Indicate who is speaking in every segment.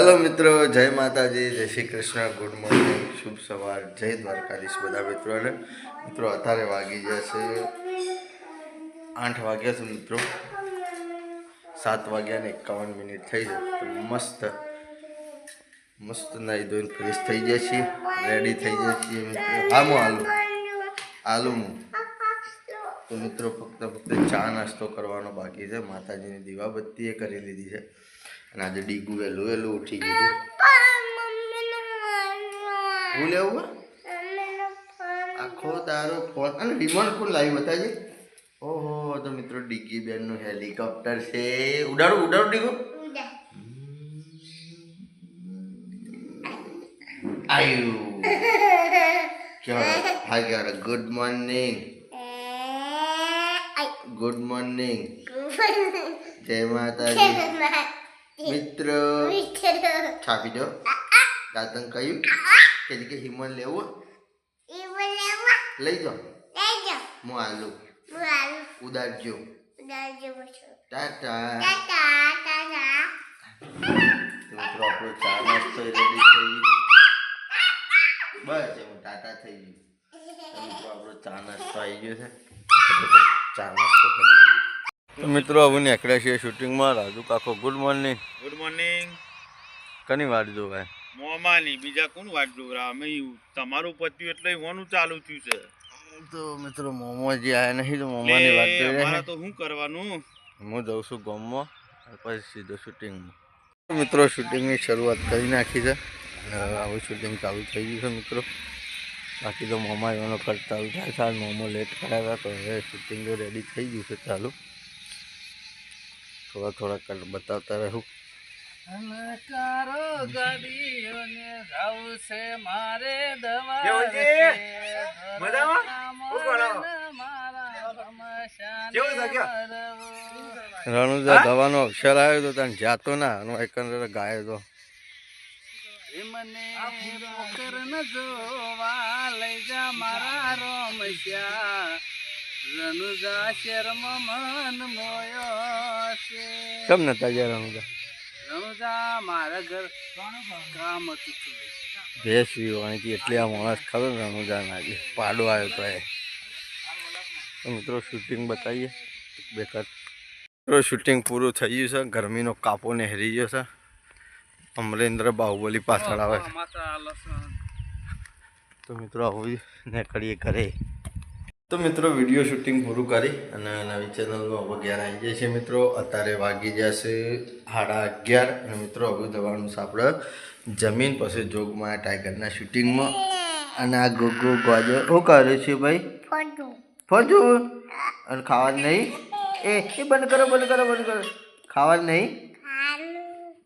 Speaker 1: Hello મિત્રો. જય માતાજી. જય શ્રી કૃષ્ણ. ગુડ મોર્નિંગ શુભ સવાર. જય દ્વારકાધીશ બધા મિત્રોને. મિત્રો, અત્યારે વાગી જશે આઠ વાગ્યા છે, મિત્રો. સાત વાગ્યા ને એકાવન મિનિટ થઈ તો મસ્ત મસ્ત નાઈ ધોઈને ફ્રેશ થઈ જાય છીએ. રેડી થઈ જાય છીએ, મિત્રો. હા હું આલુ. આલુ હું તો મિત્રો, ફક્ત ફક્ત ચા નાસ્તો કરવાનો બાકી છે. માતાજીની દીવાબત્તીએ કરી લીધી છે. અને આજે ડીગું વહેલું વહેલું ઉઠી ગયું હું લેવું આખો તારો ફોન અને રિમોટ પણ લાવી બતાજે ઓહો તો મિત્રો ડીગી બેનનું હેલિકોપ્ટર છે. ઉડાડું ઉડાડું ડીગો. આયુ. ક્યાં હાય ક્યાં ગુડ મોર્નિંગ ગુડ મોર્નિંગ જય માતાજી. મિત્રો છાપી દો દાદન કહ્યું કે કે હિમન લેવું. લઈ જાઓ. હું આલુ. ઉદારજો. ટાટા. તો મિત્રો આપણો ચા નાસ્તો રેડી થઈ ગયો. બસ એવું ટાટા થઈ ગયું. મિત્રો આપણો ચા નાસ્તો આવી ગયો છે. ચા નાસ્તો કરી મિત્રો હવે નીકળ્યા છીએ શૂટિંગમાં. રાજુ કાકો ગુડ મોર્નિંગ
Speaker 2: ગુડ મોર્નિંગ
Speaker 1: કની વાર જો ભાઈ?
Speaker 2: મોમાની બીજા કોણ વાત જોવરા અમે તમારું પત્યું એટલે હોનું ચાલુ થયું છે.
Speaker 1: તો મિત્રો મોમોજી આવે નહીં તો મોમાની વાત
Speaker 2: જોઈએ
Speaker 1: જોઈ
Speaker 2: તો શું કરવાનું?
Speaker 1: હું જઉં છું ગામમાં પછી સીધો શૂટિંગમાં. મિત્રો શૂટિંગની શરૂઆત કરી નાખી છે. હવે શૂટિંગ ચાલુ થઈ ગયું છે મિત્રો. બાકી તો મોમા એનો ખર્ચ ચાલુ થાય મોમો લેટ કરાવ્યા તો હવે શૂટિંગ તો રેડી થઈ ગયું છે ચાલુ. થોડા થોડા કટ બતાવતા રહું.
Speaker 3: અલકારો ગાડીઓને જાવું છે? મારે?
Speaker 1: રણુજા દવાનો અક્ષર આવ્યો તો તને જાતો ના એનો એકંદરે ગાયો તો.
Speaker 3: મને પોકર ન જોવા લઈ જા મારા રોમશ્યા રનુજા શેરમાં મન મોયો છે
Speaker 1: કેમ નતા ગયા રણુજા?
Speaker 3: રણુજા મારા ઘર કામ હતું થોડું.
Speaker 1: વાણી એટલે આ માણસ ને રણુજા નાખી પાડો આવ્યો તો એ. તો મિત્રો શૂટિંગ બતાવીએ. બેકર. મિત્રો શૂટિંગ પૂરું થઈ ગયું છે. ગરમીનો કાપો નહેરી ગયો છે. અમરેન્દ્ર બાહુબલી પાછળ આવે. છે તો મિત્રો આવું નીકળીએ ઘરે. તો મિત્રો વીડિયો શૂટિંગ પૂરું કરી અને નવી ચેનલમાં હવે આવી જાય છે મિત્રો. અત્યારે વાગી જશે સાડા અગિયાર અને મિત્રો હવે દવાનું આપણે જમીન પછી જોગમાં ટાઈગરના શૂટિંગમાં અને આ ગોગો ગોજો શું કરે છે ભાઈ? ફોજુ અને ખાવાનું નહીં? એ એ બંધ કરો બંધ કરો બંધ કરો. જ નહીં?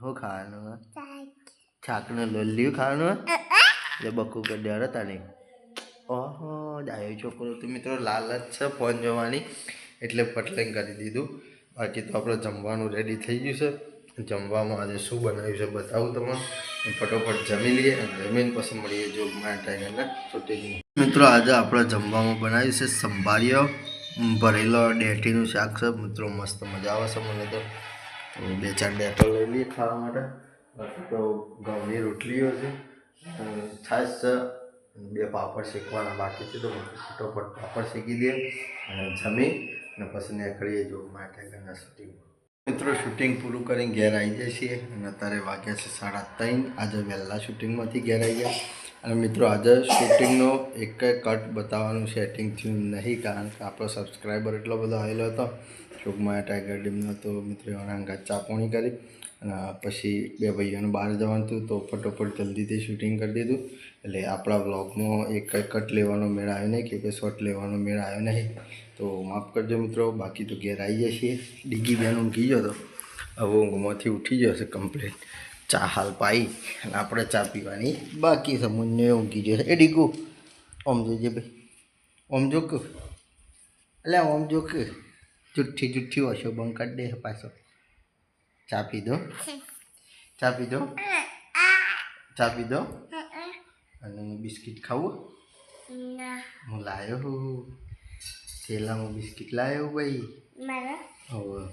Speaker 1: શું ખાવાનું છાકનું લોલ્યું ખાવાનું એટલે બકુ કરી હતા નહીં ઓહો. ડાયો છોકરો તો મિત્રો લાલચ છે ફોન જોવાની. એટલે પટલેંગ કરી દીધું. બાકી તો આપણે જમવાનું રેડી થઈ ગયું છે. જમવામાં આજે શું બનાવ્યું છે બતાવું તમને. ફટોફટ જમી લઈએ જમીન પછી મળીએ જો ટાઈગરના મિત્રો આજે આપણે જમવામાં બનાવ્યું છે સંભાળ્યો ભરેલો ડેટીનું શાક છે. મિત્રો મસ્ત મજા આવે છે મને તો. બે ચાર ડેટો લઈ લઈએ ખાવા માટે. તો ઘઉંની રોટલીઓ છે. છાશ છે. બે પાપડ શેકવાના બાકી છે. તો ફટોફટ પાપડ શેકી દઈએ અને જમી અને પછી નીકળીએ જો માટે ઘરના શૂટિંગમાં મિત્રો શૂટિંગ પૂરું કરીને ઘેર આવી જાય છીએ અને અત્યારે વાગ્યા છે સાડા ત્રણ. આજે વહેલા શૂટિંગમાંથી ઘેર આવી ગયા. અને મિત્રો, આજે શૂટિંગનો એક કટ બતાવવાનું સેટિંગ થયું નહીં કારણ કે આપણો સબસ્ક્રાઈબર એટલો બધો આવેલો હતો. ચોકમાં ટાઈગર ડીમનો તો મિત્રો, એના અંગાત ચાપોણી કરી. અને પછી બે ભાઈઓને બહાર જવાનું હતું તો ફટોફટ જલ્દીથી શૂટિંગ કરી દીધું. એટલે આપણા બ્લોગમાં એક કટ લેવાનો મેળ આવ્યો નહીં કે કોઈ શોટ લેવાનો મેળ આવ્યો નહીં. તો માફ કરજો મિત્રો બાકી તો ઘેર આવી જશે ડીગી બેન ઊંઘી ગયો હતો હવે ઊંઘમાંથી ઉઠી જશે કમ્પ્લીટ ચા હાલ પાઈ અને આપણે ચા પીવાની બાકી સમૂહને ઊંઘી જશે એ ડીગુ ઓમ જોજે ભાઈ. ઓમ જો કે એટલે ઓમ જો કે જુઠ્ઠી જુઠ્ઠી ઓછો બંધ કરી દે પાછો. ચા પી દો. ચા પી દો. ચા પી દો. અને બિસ્કિટ ખાવું? હું લાયો હું. થેલામાં બિસ્કિટ લાયો ભાઈ. હવે.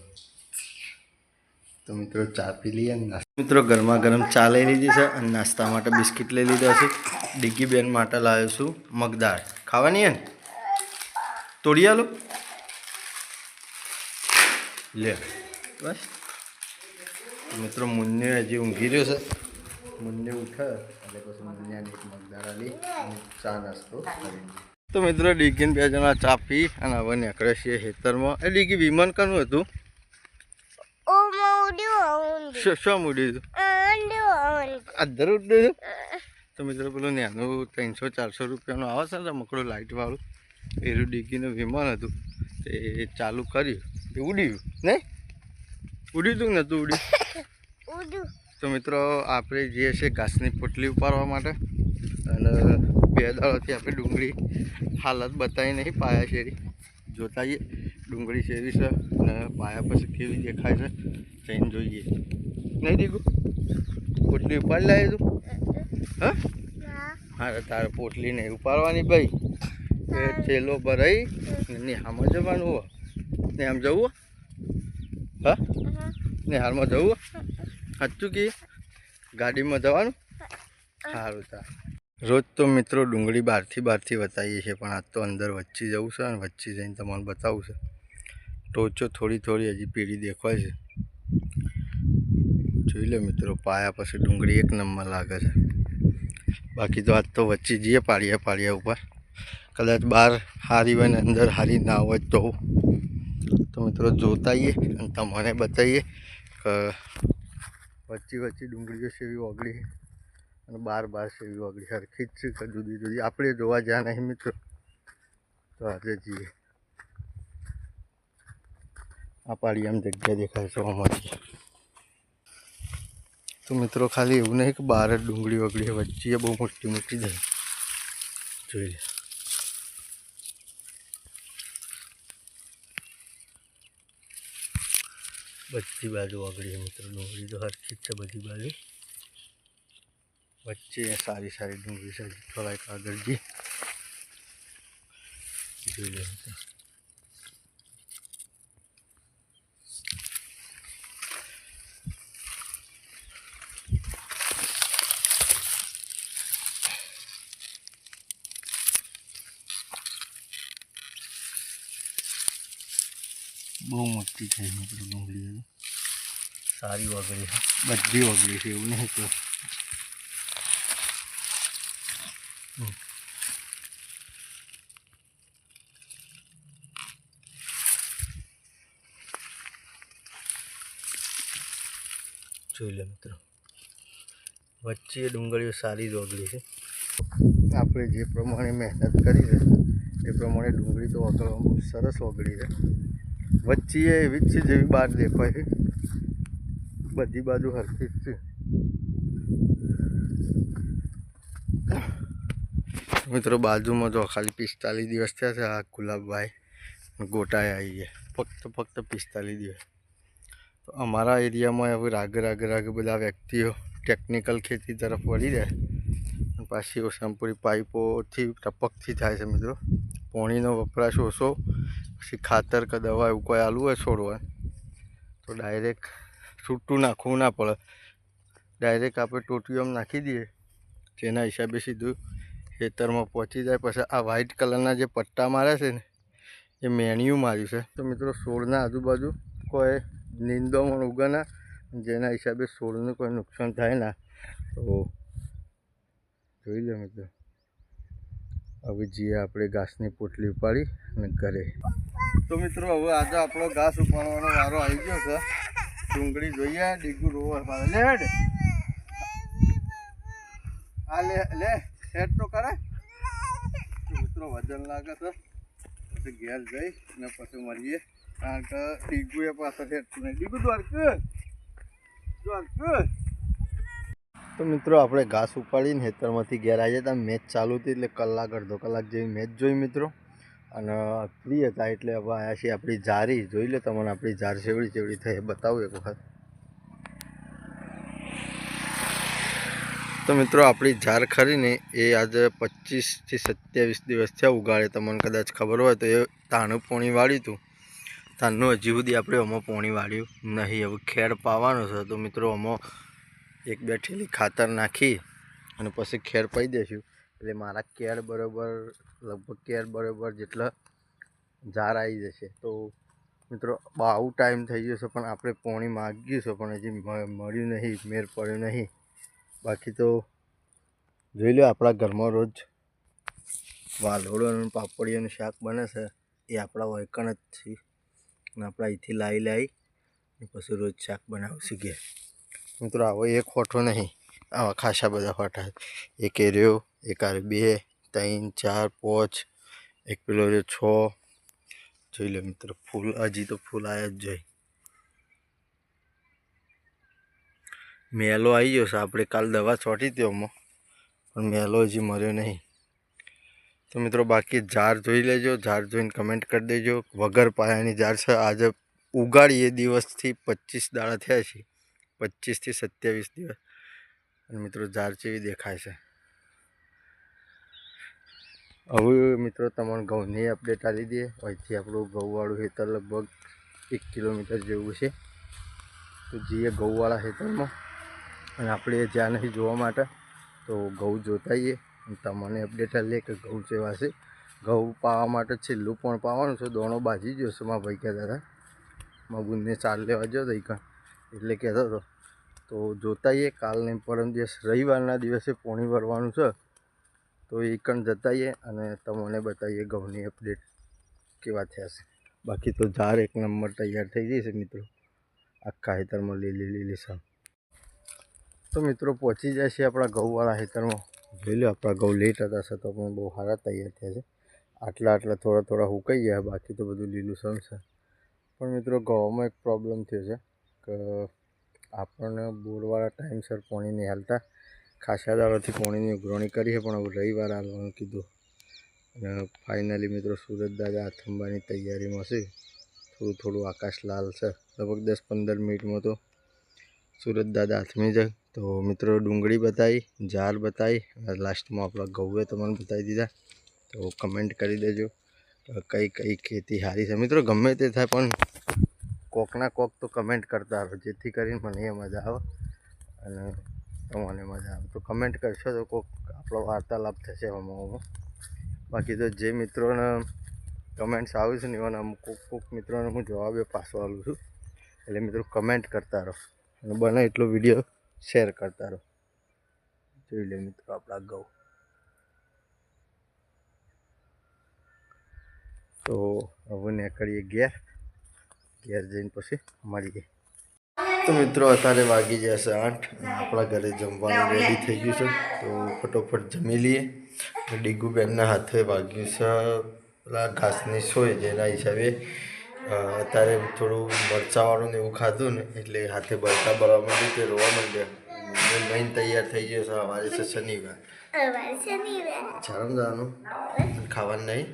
Speaker 1: તો મિત્રો ચા પી લઈએ મિત્રો ગરમા ગરમ ચા લઈ લીધી છે અને નાસ્તા માટે બિસ્કિટ લઈ લીધા છે. ડિગ્ગી બેન માટે લાવ્યો છું મગદાળ. ખાવાની હે ને? તોડી આલો. લે. બસ. મિત્રો મુન્ને હજી ઊંઘી રહ્યો છે. મુન્ને ઉઠે. એટલે પછી મુન્યાને એક મગદાળ ચા નાસ્તો કરી. તો મિત્રો ડીગીને બે જણા ચા પી અને હવે નીકળે છીએ ખેતરમાં. એ ડીગી વિમાન કનું હતું? શું શું અધર ઉડ્યું તો મિત્રો પેલું નાનું ત્રણસો ચારસો રૂપિયાનું આવે છે ને રમકડું લાઇટવાળું. એનું ડીગીનું વિમાન હતું. તે ચાલુ કર્યું. તે ઉડ્યું નહીં? ઉડ્યું તું કે નહોતું ઉડ્યું. તો મિત્રો આપણે જઈએ છીએ ઘાસની પોટલી ઉપાડવા માટે અને બે દાડોથી આપણે ડુંગળી હાલત બતાવી નહીં પાયા શેરી. જોતા જઈએ ડુંગળી શેરી છે અને પાયા પછી કેવી દેખાય છે જઈને જોઈએ. નહીં દીકું? પોટલી ઉપાડી લાવી તું. હા? હા તારે પોટલી નહીં ઉપાડવાની ભાઈ. એ થેલો ભરાઈ ને આમાં જવાનું હોય ને આમ જવું હો? હા? ને હાલમાં જવું હો? સાચું કે? ગાડીમાં જવાનું? સારું તા રોજ તો મિત્રો ડુંગળી બહારથી બહારથી બતાવીએ છીએ, પણ આજ તો અંદર વચ્ચે જવું છે અને વચ્ચે જઈને તમને બતાવું છે. ટોચો થોડી થોડી હજી પીળી દેખાય છે. જોઈ લો મિત્રો, પાયા પછી ડુંગળી એક નંબર લાગે છે. બાકી તો આજ તો વચ્ચે જઈએ પાળિયા પાળિયા ઉપર. કદાચ બહાર હારી હોય ને અંદર હારી ના હોય તો. મિત્રો જોતા અને તમને બતાવીએ કે વચ્ચે વચ્ચે ડુંગળીઓ સેવી ઓગળી અને બાર બાર સેવી ઓગળી. સરખી જ છે જુદી જુદી. આપણે જોવા જ્યાં નહીં મિત્રો. તો આજે જઈએ. આ પાડી આમ જગ્યા દેખાય છે અમારી. તો મિત્રો ખાલી એવું નહીં કે બહાર જ ડુંગળી ઓગળી વચ્ચે બહુ મોટી મોટી જાય જોઈ લે. બધી બાજુ વગડી મિત્રો, ડુંગળી તો હરખી છે બધી બાજુ. વચ્ચે સારી સારી ડુંગળી છે, થોડાક આગળ જઈએ જોઈ લે બહુ મોટી થઈ મિત્રો ડુંગળી સારી વગડી છે બધી વગડી છે એવું નહીં તો જોઈ લે મિત્રો. વચ્ચે ડુંગળીઓ સારી જ વગડી છે. આપણે જે પ્રમાણે મહેનત કરી છે એ પ્રમાણે ડુંગળી તો વગળવામાં સરસ ઓગળી છે. વચ્ચે એવી જ છે જેવી બહાર દેખાય બધી બાજુ હરખી છે. મિત્રો, બાજુમાં જો ખાલી પિસ્તાલીસ દિવસ થયા છે આ ગુલાબભાઈ ગોટાએ આવી ગયા. ફક્ત ફક્ત પિસ્તાલીસ દિવસ. તો અમારા એરિયામાં હવે રાગ રાગ રાગ બધા વ્યક્તિઓ ટેકનિકલ ખેતી તરફ વળી જાય પાછી ઓસામપુરી પાઇપોથી ટપકથી થાય છે મિત્રો. પોણીનો વપરાશ ઓછો પછી ખાતર કે દવા એવું કોઈ આલવું હોય છોડવા તો ડાયરેક્ટ છૂટું નાખવું ના પડે. ડાયરેક્ટ આપણે ટોટીઓમાં નાખી દઈએ, જેના હિસાબે સીધું ખેતરમાં પહોંચી જાય. પછી આ વ્હાઇટ કલરના જે પટ્ટા માર્યા છે ને, એ મેણિયું માર્યું છે. તો મિત્રો છોડના આજુબાજુ કોઈ નિંદોમણ ઉગાના જેના હિસાબે છોડનું કોઈ નુકસાન થાય ના. તો જોઈ લો મિત્રો, હવે જે આપણે ઘાસની પોટલી ઉપાડી અને ઘરે. તો મિત્રો, હવે આજે આપણો ઘાસ ઉપાડવાનો વારો આવી ગયો છે. ડુંગળી જોઈએ, ડીગું રોવર પાડે લે, હેડ. આ લે લે, હેડ તો કરે. મિત્રો, વજન લાગે છે. પછી ઘેર જઈ ને પછી મળીએ. કારણ કે ડીગુ એ પાછળ હેડતું નહીં. ડીગુ દ્વારક દ્વારક તો મિત્રો, આપણે ઘાસ ઉપાડીને હેતરમાંથી ઘેર આવી જતા મેચ ચાલુ હતી એટલે કલાક, અડધો કલાક જેવી મેચ જોઈ, મિત્રો. અને ફ્રી હતા એટલે હવે આવ્યા છીએ આપણી જારી. જોઈ લે તમને આપણી જાર ચેવડી ચેવડી થઈ. બતાવું એક વખત. તો મિત્રો, આપણી જાર ખરીને એ આજે પચીસથી સત્યાવીસ દિવસ થયા. ઉગાડે તમને કદાચ ખબર હોય તો એ તાણું પોણી વાળ્યું હતું. તારનું હજી સુધી આપણે અમો પોણી વાળ્યું નહીં. હવે ખેડ પાવાનો છે. તો મિત્રો અમો એક બે ઠેલી ખાતર નાખી અને પછી ખેડ પાઈ દઈશું એટલે મારા કેળ બરાબર લગભગ કેર બરાબર જેટલા ઝાર આવી જશે. તો મિત્રો બહુ ટાઈમ થઈ ગયો છે, પણ આપણે પોણી માગ્યું છે પણ હજી મળ્યું નહીં, મેર પડ્યું નહીં. બાકી તો જોઈ લો આપણા ઘરમાં રોજ વાલોડો અને પાપડીઓનું શાક બને છે. એ આપણા વૈકણ જ છે. અને આપણે અહીંથી લાવી લાવી પછી રોજ શાક બનાવશું ઘેર. મિત્રો, આવો એક ફોટો નહીં. આવા ખાસા બધા ફોટા એક એર્યો એક આર બે. ત્રણ, ચાર, પાંચ, એક પેલો છે છ. જોઈ લે મિત્રો, ફૂલ, હજી તો ફૂલ આવ્યા જ જોઈ. મેલો આવી ગયો છે, આપણે કાલ દવા છોટી હતી આમાં, પણ મેલો હજી મર્યો નહીં. તો મિત્રો, બાકી ઝાડ જોઈ લેજો ઝાડ જોઈને કમેન્ટ કરી દેજો. વગર પાયાની ઝાડ છે, આજે ઉગાડીએ દિવસથી પચીસ દાડા થયા છે, પચીસથી સત્યાવીસ દિવસ. અને મિત્રો ઝાડ જેવી દેખાય છે. હવે મિત્રો, તમને ઘઉંની અપડેટ આપી દઈએ. અહીંથી આપણું ઘઉંવાળું ખેતર લગભગ એક કિલોમીટર જેવું છે. તો જઈએ ઘઉંવાળા ખેતરમાં. અને આપણે જ્યાં નહીં જોવા માટે, તો ઘઉં જોતાઈએ તમને અપડેટ આપીએ કે ઘઉં કેવા છે. ઘઉં પાવા માટે છેલ્લું પણ પાવાનું છે. દોણો બાજી ગયો છે મારા ભાઈ કહેતા હતા. મારા બુનને ચાલ લેવા ગયો હતો એટલે કહેતો હતો. તો જોતાઈએ કાલને પરમ દિવસ રવિવારના દિવસે પોણી ભરવાનું છે. તો એ કણ જતાઈએ અને તમને બતાવીએ ઘઉંની અપડેટ કેવા થયા છે. બાકી તો ઝાર એક નંબર તૈયાર થઈ જશે મિત્રો. આખા ખેતરમાં લીલી લીલી સમ. તો મિત્રો પહોંચી જાય છે આપણા ઘઉંવાળા ખેતરમાં. જોઈ લો આપણા ઘઉં લેટ હતા, છતાં પણ બહુ સારા તૈયાર થયા છે. આટલા આટલા થોડા થોડા હુકાઈ ગયા, બાકી તો બધું લીલું સમ છે. પણ મિત્રો ઘઉંમાં એક પ્રોબ્લેમ થયો છે કે આપણને બોરવાળા ટાઈમસર પાણી નહીં હાલતા. ખાસા દાડોથી પાણીની ઉઘરણી કરી છે, પણ હવે રવિવાર હાલવાનું કીધું. અને ફાઇનલી મિત્રો સુરત દાદા અથંબાની તૈયારીમાં છે. થોડું થોડું આકાશ લાલ છે. લગભગ દસ પંદર મિનિટમાં તો સુરત દાદા હાથમી જાય. તો મિત્રો ડુંગળી બતાવી ઝાર બતાવી, અને લાસ્ટમાં આપણા ગૌએ તમને બતાવી દીધા. તો કમેન્ટ કરી દેજો કઈ કઈ ખેતી સારી છે. મિત્રો ગમે તે થાય, પણ કોકના કોક તો કમેન્ટ કરતા રહો, જેથી કરીને મને એ મજા આવે. અને તમને મજા આવે. તો કમેન્ટ કરશો તો કોઈક આપણો વાર્તાલાપ થશે આમાં બાકી તો જે મિત્રોને કમેન્ટ્સ આવી છે ને એવાના અમુક કોક મિત્રોને હું જવાબે પાછો આવું છું. એટલે મિત્રો કમેન્ટ કરતા રહો. અને બને એટલો વીડિયો શેર કરતા રહો. જોઈ લે મિત્રો આપણા ગૌ. તો હવે નીકળીએ ઘેર. ઘેર જઈને પછી મળીએ. તો મિત્રો અત્યારે વાગી જશે આઠ આપણા ઘરે જમવાનું રેડી થઈ ગયું છે. તો ફટોફટ જમી લઈએ. ડીગુબેનના હાથે વાગ્યું છે. પેલા ઘાસની સોય જેના હિસાબે અત્યારે થોડું મરચાવાળું ને એવું ખાધું ને એટલે હાથે બળતા બળવા માંડ્યું તે રોવા માંડ્યા. લઈને તૈયાર થઈ ગયો છે. સવારે છે શનિવાર. જવાનું. ખાવાનું નહીં?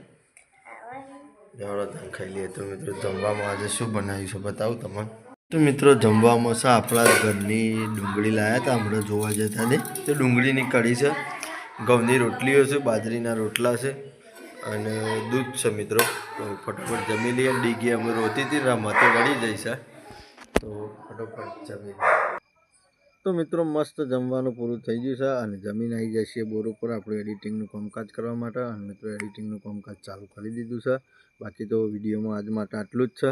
Speaker 1: ધાન ખાઈ લઈએ. તો મિત્રો જમવામાં આજે શું બનાવ્યું છે? બતાવું તમને. તો મિત્રો જમવામાં છે આપણા ઘરની ડુંગળી લાવ્યા હતા, હમણાં જોવા જતા ને તો ડુંગળીની કઢી છે, ઘઉંની રોટલીઓ છે, બાજરીના રોટલા છે અને દૂધ છે મિત્રો. તો ફટાફટ જમી લઈએ. ડીગી અમે રોતી હતી રમતો વળી જઈ તો ફટોફટ જમી તો મિત્રો, મસ્ત જમવાનું પૂરું થઈ ગયું છે અને જમીન આવી જાય છે બોર ઉપર આપણે એડિટિંગનું કામકાજ કરવા માટે. અને મિત્રો, એડિટિંગનું કામકાજ ચાલુ કરી દીધું છે. બાકી તો વિડીયોમાં આજ માટે આટલું જ છે.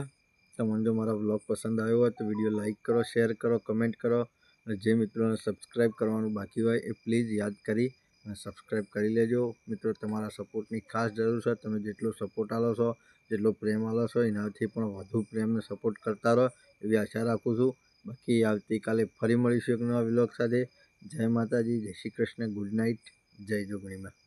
Speaker 1: તમને જો મારો બ્લોગ પસંદ આવ્યો હોય તો વીડિયો લાઇક કરો શેર કરો કમેન્ટ કરો અને જે મિત્રોને સબસ્ક્રાઈબ કરવાનું બાકી હોય એ પ્લીઝ યાદ કરી અને સબસ્ક્રાઈબ કરી લેજો. મિત્રો, તમારા સપોર્ટની ખાસ જરૂર છે. તમે જેટલો સપોર્ટ આલો છો, જેટલો પ્રેમ આલો છો, એનાથી પણ વધુ પ્રેમને સપોર્ટ કરતા રહો એવી આશા રાખું છું. બાકી આવતીકાલે ફરી મળીશું એક નવા વ્લોગ સાથે. જય માતાજી, જય શ્રી કૃષ્ણ ગુડ નાઇટ જય જોગણીમાં.